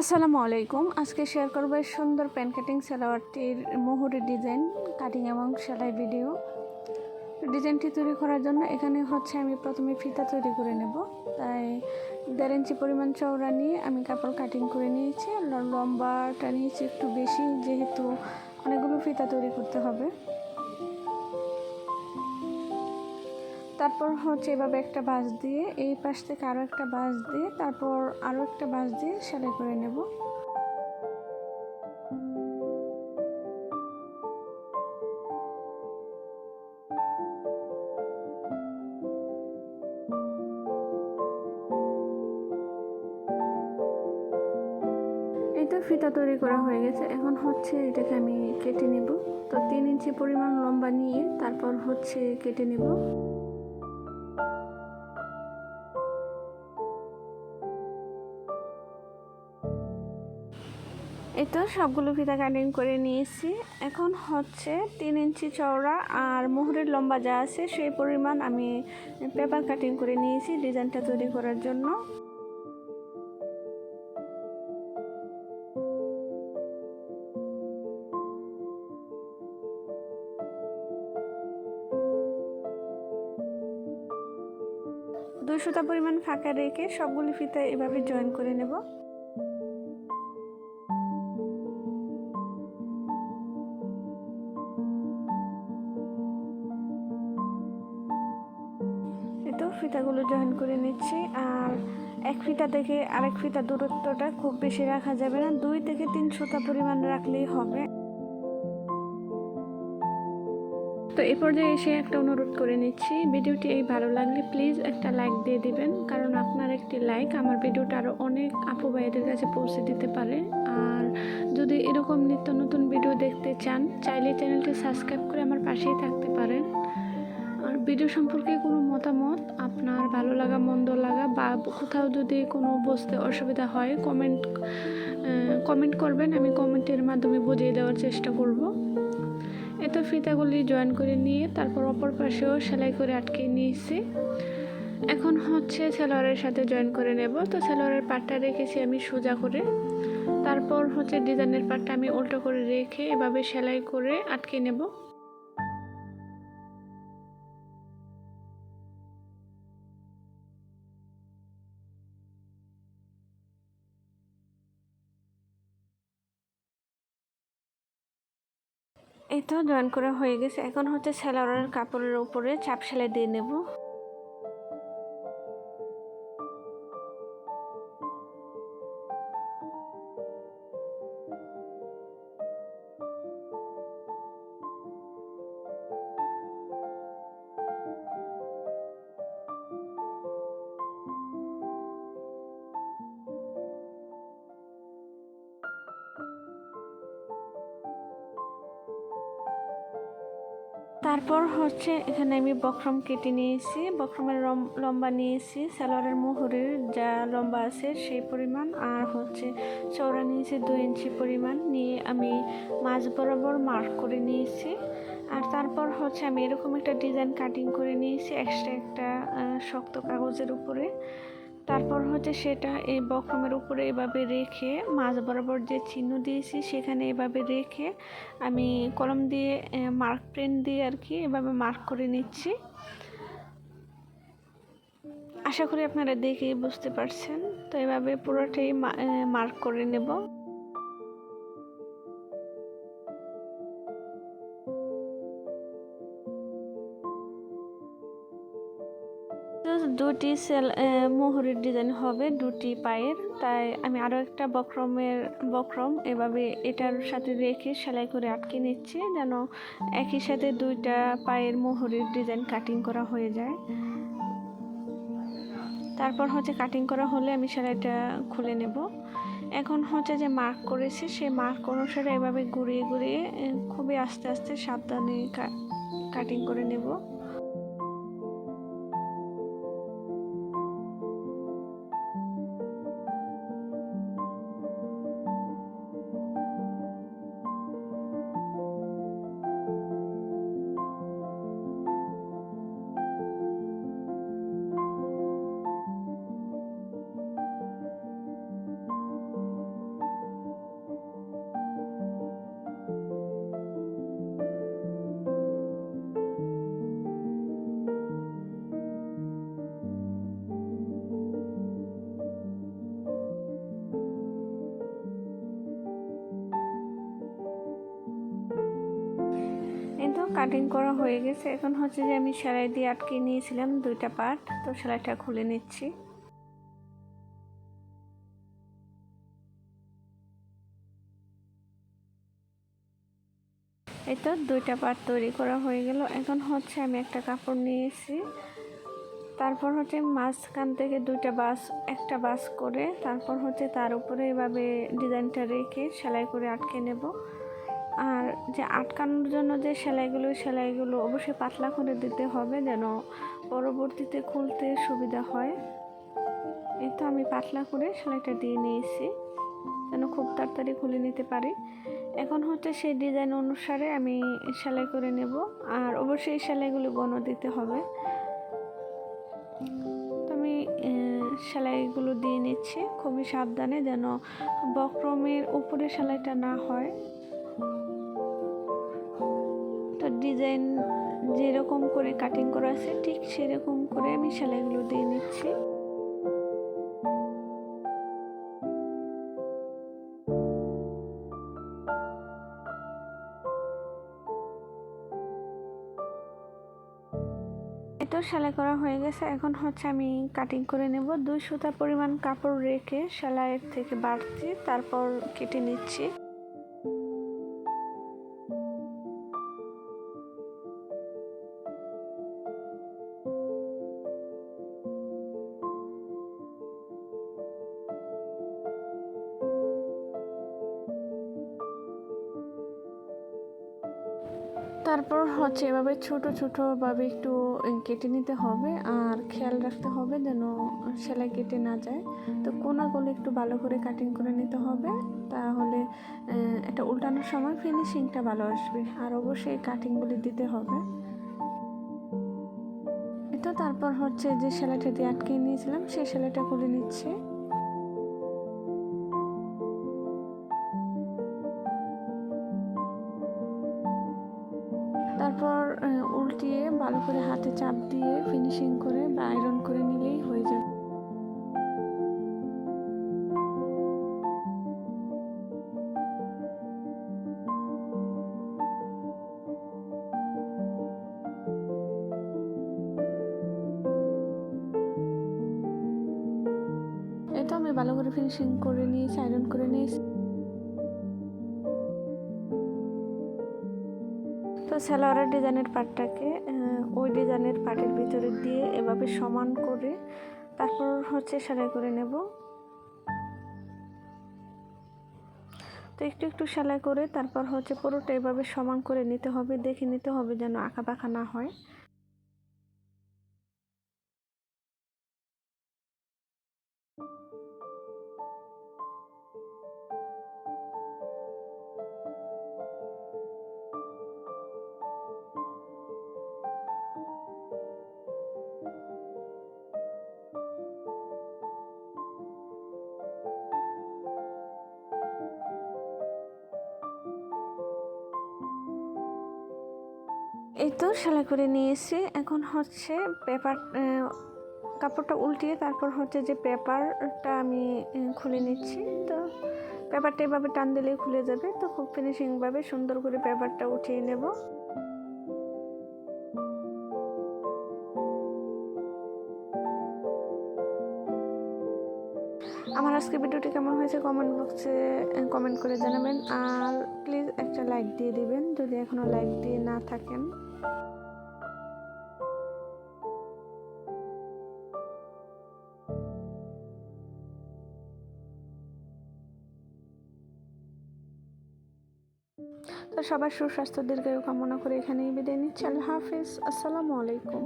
আসসালামু আলাইকুম। আজকে শেয়ার করব সুন্দর প্যান কাটিং সালোয়ারটির মোহরের ডিজাইন কাটিং এবং সেলাই ভিডিও ডিজাইনটি তৈরি করার জন্য এখানে হচ্ছে আমি প্রথমে ফিতা তৈরি করে নেব। তাই দেড় ইঞ্চি পরিমাণ চওড়া নিয়ে আমি কাপড় কাটিং করে নিয়েছি। লম্বাটা নিয়েছি একটু বেশি, যেহেতু অনেকগুলো ফিতা তৈরি করতে হবে। তারপর হচ্ছে এভাবে একটা বাঁশ দিয়ে, এই পাশ থেকে আরও একটা বাঁশ দিয়ে, তারপর আরও একটা বাঁশ দিয়ে সেলাই করে নেব। তো ফিতা তৈরি করা হয়ে গেছে। এখন হচ্ছে এটাকে আমি কেটে নেব। তো তিন ইঞ্চি পরিমাণ লম্বা নিয়ে তারপর হচ্ছে কেটে নেব। এই তো সবগুলো ফিতা কাটিং করে নিয়েছি। এখন হচ্ছে তিন ইঞ্চি চওড়া আর মোহরের লম্বা যা আছে সেই পরিমাণ আমি পেপার কাটিং করে নিয়েছি ডিজাইনটা তৈরি করার জন্য। সুতা পরিমাণ ফাঁকা রেখে সবগুলি ফিতা এভাবে জয়েন করে নেব। ফিতাগুলো জয়েন করে নিচ্ছি। আর এক ফিতা থেকে আরেক ফিতা দূরত্বটা খুব বেশি রাখা যাবে না। দুই থেকে তিন সুতা পরিমাণ রাখলেই হবে। তো এই পর্যায়ে এসে একটা অনুরোধ করে নিচ্ছি, ভিডিওটি এই ভালো লাগলে প্লিজ একটা লাইক দিয়ে দিবেন। কারণ আপনার একটি লাইক আমার ভিডিওটা আরও অনেক আপু ভাইদের কাছে পৌঁছে দিতে পারে। আর যদি এরকম নিত্য নতুন ভিডিও দেখতে চান, চাইলে চ্যানেলটি সাবস্ক্রাইব করে আমার পাশেই থাকতে পারেন। আর ভিডিও সম্পর্কে কোনো মতামত, আপনার ভালো লাগা, মন্দ লাগা বা কোথাও যদি কোনো বুঝতে অসুবিধা হয় কমেন্ট কমেন্ট করবেন। আমি কমেন্টের মাধ্যমে বুঝিয়ে দেওয়ার চেষ্টা করব। এত ফিতাগুলি জয়েন করে নিয়ে তারপর অপর পাশেও সেলাই করে আটকে নিয়েছি। এখন হচ্ছে সেলোয়ারের সাথে জয়েন করে নেব। তো সেলোয়ারের পাটটা রেখেছি আমি সোজা করে। তারপর হচ্ছে ডিজাইনের পাটটা আমি উল্টো করে রেখে এভাবে সেলাই করে আটকে নেব। এই তো জয়েন করা হয়ে গেছে। এখন হচ্ছে সেলারের কাপড়ের উপরে চাপ সেলাই দিয়ে নেব। তারপর হচ্ছে এখানে আমি বক্রম কেটে নিয়েছি, বক্রমের লম্বা নিয়েছি, সালোয়ারের মোহরের যা লম্বা আছে সেই পরিমাণ, আর হচ্ছে চওড়া নিয়েছি দুই ইঞ্চি পরিমাণ, নিয়ে আমি মাঝ বরাবর মার্ক করে নিয়েছি। আর তারপর হচ্ছে আমি এরকম একটা ডিজাইন কাটিং করে নিয়েছি এক্সট্রা একটা শক্ত কাগজের উপরে। তারপর হচ্ছে সেটা এই বক্রমের উপরে এভাবে রেখে মাঝ বরাবর যে চিহ্ন দিয়েছি, সেখানে এভাবে রেখে আমি কলম দিয়ে মার্ক প্রিন্ট দিয়ে আর কি এভাবে মার্ক করে নিচ্ছি। আশা করি আপনারা দেখেই বুঝতে পারছেন। তো এভাবে পুরোটাই মার্ক করে নেব। দুটি সেল মোহরের ডিজাইন হবে দুটি পায়ের। তাই আমি আরও একটা বক্রমের, বক্রম এভাবে এটার সাথে রেখে সেলাই করে আটকে নিচ্ছি যেন একই সাথে দুইটা পায়ের মোহরের ডিজাইন কাটিং করা হয়ে যায়। তারপর হচ্ছে কাটিং করা হলে আমি সেলাইটা খুলে নেব। এখন হচ্ছে যে মার্ক করেছি, সেই মার্ক অনুসারে এভাবে ঘুরিয়ে ঘুরিয়ে খুবই আস্তে আস্তে সাবধানে কাটিং করে নেব। কাটিং করা হয়ে গেছে। এখন হচ্ছে যে আমি সেলাই দিয়ে আটকে নিয়েছিলাম দুইটা পার্ট তো সেলাইটা খুলে নিচ্ছি। এই তো দুইটা পার্ট তৈরি করা হয়ে গেল। এখন হচ্ছে আমি একটা কাপড় নিয়েছি। তারপর হচ্ছে মাঝখান থেকে দুইটা বাস, একটা বাস করে তারপর হচ্ছে তার উপরে এভাবে ডিজাইনটা রেখে সেলাই করে আটকে নেব। আর যে আটকানোর জন্য যে সেলাইগুলো সেলাইগুলো অবশ্যই পাতলা করে দিতে হবে যেন পরবর্তীতে খুলতে সুবিধা হয়। এই তো আমি পাতলা করে সেলাইটা দিয়ে নিয়েছি, যেন খুব তাড়াতাড়ি খুলে নিতে পারি। এখন হচ্ছে সেই ডিজাইন অনুসারে আমি সেলাই করে নেব, আর অবশ্যই সেলাইগুলো গণ দিতে হবে। তো আমি সেলাইগুলো দিয়ে নিচ্ছি, খুবই সাবধানে যেন বক্রমের উপরে সেলাইটা না হয়। ডিজাইন যেরকম করে কাটিং করা আছে, ঠিক সেরকম করে আমি সেলাইগুলো দিয়ে নিচ্ছি। তো সেলাই করা হয়ে গেছে। এখন হচ্ছে আমি কাটিং করে নেব। দুই সুতা পরিমাণ কাপড় রেখে সেলাইয়ের থেকে বাড়ছি তারপর কেটে নিচ্ছি। তারপর হচ্ছে এভাবে ছোট ছোটোভাবে একটু কেটে নিতে হবে। আর খেয়াল রাখতে হবে যেন সেলাই কেটে না যায়। তো কোনাগুলো একটু ভালো করে কাটিং করে নিতে হবে। তাহলে এটা উল্টানোর সময় ফিনিশিংটা ভালো আসবে। আর অবশ্যই কাটিংগুলি দিতে হবে। তো তারপর হচ্ছে যে সেলাইটা দিয়ে আটকে নিয়েছিলাম, সেই সেলাইটা খুলে নিচ্ছে। তারপর উল্টিয়ে ভালো করে হাতে চাপ দিয়ে ফিনিশিং করে বা আয়রন করে নিলেই হয়ে যাবে। তো আমি ভালো করে ফিনিশিং করে নিয়েছি আয়রন করে নিয়েছি। তো সালোয়ারের ডিজাইনের পাটটাকে ওই ডিজাইনের পাটের ভিতরে দিয়ে এভাবে সমান করে তারপর হচ্ছে সেলাই করে নেব। তো একটু একটু সেলাই করে তারপর হচ্ছে পুরোটা এভাবে সমান করে নিতে হবে, দেখে নিতে হবে যেন আঁকা বাঁকা না হয়। এই তো সেলাই করে নিয়েছি। এখন হচ্ছে পেপার কাপড়টা উল্টিয়ে তারপর হচ্ছে যে পেপারটা আমি খুলে নিচ্ছি। তো পেপারটা এভাবে টান দিলেই খুলে যাবে। তো খুব ফিনিশিংভাবে সুন্দর করে পেপারটা উঠিয়ে নেব। আমার আজকে ভিডিওটি কেমন হয়েছে কমেন্ট বক্সে কমেন্ট করে জানাবেন। আর প্লিজ একটা লাইক দিয়ে দিবেন। যদি এখনও লাইক দিয়ে না থাকেন তো সবার সুস্বাস্থ্য দীর্ঘায়ু কামনা করে এখানেই বিদায় নিচ্ছি। আল্লাহ হাফিজ। আসসালামু আলাইকুম।